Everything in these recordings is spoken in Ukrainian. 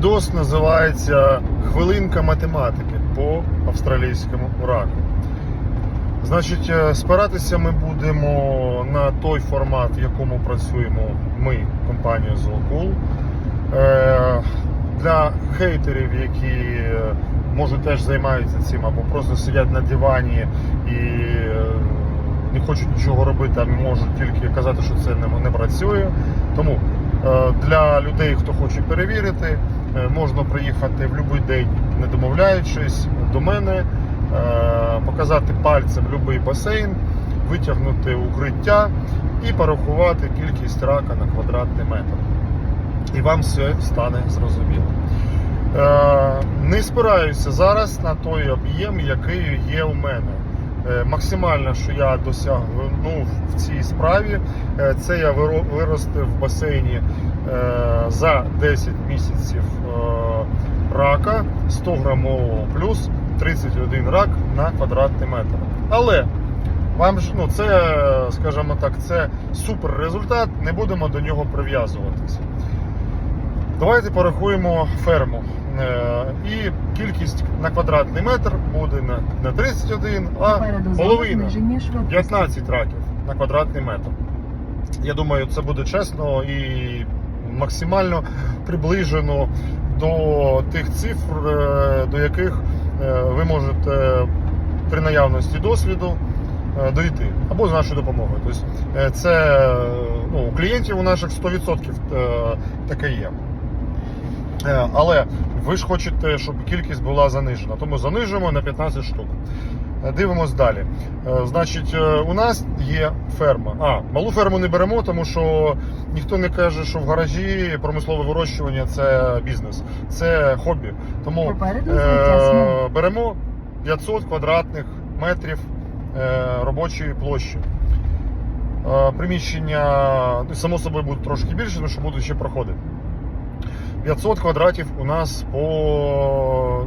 Дос називається Хвилинка математики по австралійському раку. Значить, е, спиратися ми будемо на той формат, в якому працюємо ми, компанія Зоокул. Е, Для хейтерів, які е, може теж займаються цим, або просто сидять на дивані і не хочуть нічого робити, а можуть тільки казати, що це не, працює. Тому для людей, хто хоче перевірити, е, можна приїхати в будь-який день, не домовляючись, до мене, е, показати пальцем будь-який басейн, витягнути укриття і порахувати кількість рака на квадратний метр. І вам все стане зрозуміло. Е, Не спираюся зараз на той об'єм, який є у мене. Е, Максимально, що я досягнув в цій справі, е, це я виро- виростив в басейні е, за 10 місяців рака 100 грамового плюс 31 рак на квадратний метр. Але вам ж ну це, скажімо так, це супер результат. Не будемо до нього прив'язуватися. Давайте порахуємо ферму. Е, І кількість на квадратний метр буде не, не 31, а половина. 15 раків на квадратний метр. Я думаю, це буде чесно і максимально приближено до тих цифр, е, до яких е, ви можете при наявності досвіду дойти або з нашою допомогою. Тобто це ну, у клієнтів у наших 100% е, таке є. Але ви ж хочете, щоб кількість була занижена, тому занижуємо на 15 штук. Е, Дивимось далі. Е, Значить, е, у нас є ферма. А, малу ферму не беремо, тому що ніхто не каже, що в гаражі промислове вирощування це бізнес, це хобі. Тому е, беремо 500 квадратних метрів е, робочої площі. Приміщення, ну, само собою, будуть трошки більше, тому що будуть ще проходи. 500 квадратів у нас по,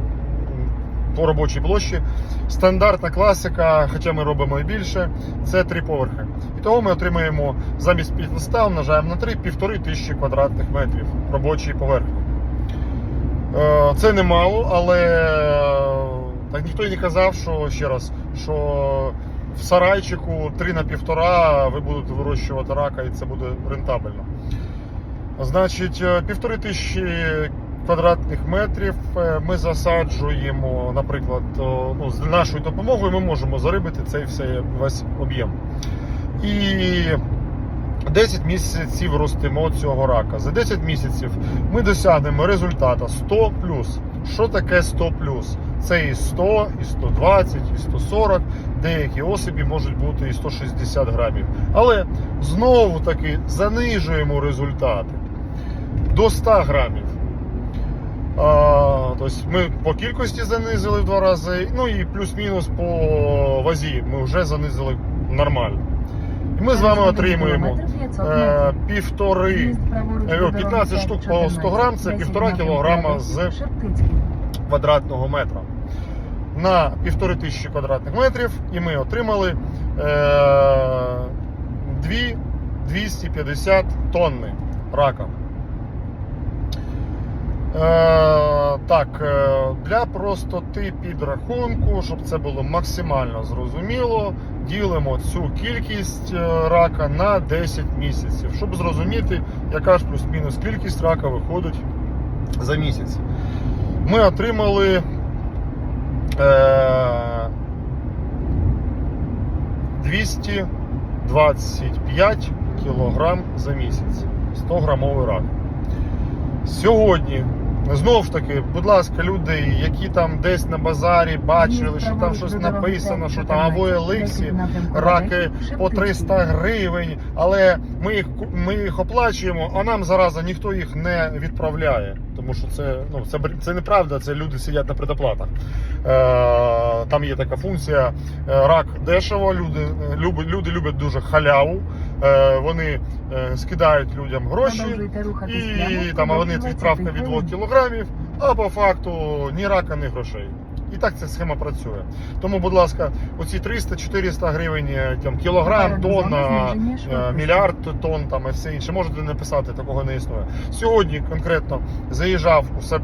по робочій площі. Стандартна класика, хоча ми робимо і більше, це три поверхи. І того ми отримаємо замість 500, множаємо на 3, півтори тисячі квадратних метрів робочої поверхні. Е, Це немало, але е, так ніхто і не казав, що ще раз, що в сарайчику 3 на півтора ви будете вирощувати рака і це буде рентабельно. Значить, е, півтори тисячі квадратних метрів е, ми засаджуємо, наприклад, ну, з нашою допомогою ми можемо зарибити цей все, весь об'єм. І 10 місяців ростимо цього рака. За 10 місяців ми досягнемо результата 100 плюс. Що таке 100 плюс? Це і 100, і 120, і 140. Деякі особі можуть бути і 160 грамів. Але знову таки занижуємо результати до 100 грамів. А, тобто ми по кількості занизили в два рази, ну і плюс-мінус по вазі ми вже занизили нормально. І ми з вами отримуємо е, півтори, е, 15 штук по 100 грам, це півтора кілограма з квадратного метра. На півтори тисячі квадратних метрів, і ми отримали е, 2 250 тонни рака. Е, так, е, для простоти підрахунку, щоб це було максимально зрозуміло, ділимо цю кількість е, рака на 10 місяців, щоб зрозуміти, яка ж плюс-мінус кількість рака виходить за місяць. Ми отримали е, 225 кілограм за місяць. 100 грамовий рак. Сьогодні, знову ж таки, будь ласка, люди, які там десь на базарі бачили, що там щось написано, що там авоє ликсі, раки по 300 гривень, але ми їх, ми їх оплачуємо, а нам зараза ніхто їх не відправляє. Тому що це, ну, це, це неправда, це люди сидять на предоплатах. Е, там є така функція е, рак дешево, люди, люблять, люди люблять дуже халяву. Е, вони е, скидають людям гроші. І там вони відправка від 2 кілограмів, а по факту ні рака, ні грошей. І так ця схема працює. Тому, будь ласка, оці 300-400 гривень е, там, кілограм, тонна, е, мільярд тонн там і все інше. Можете написати, такого не існує. Сьогодні конкретно заїжджав у себе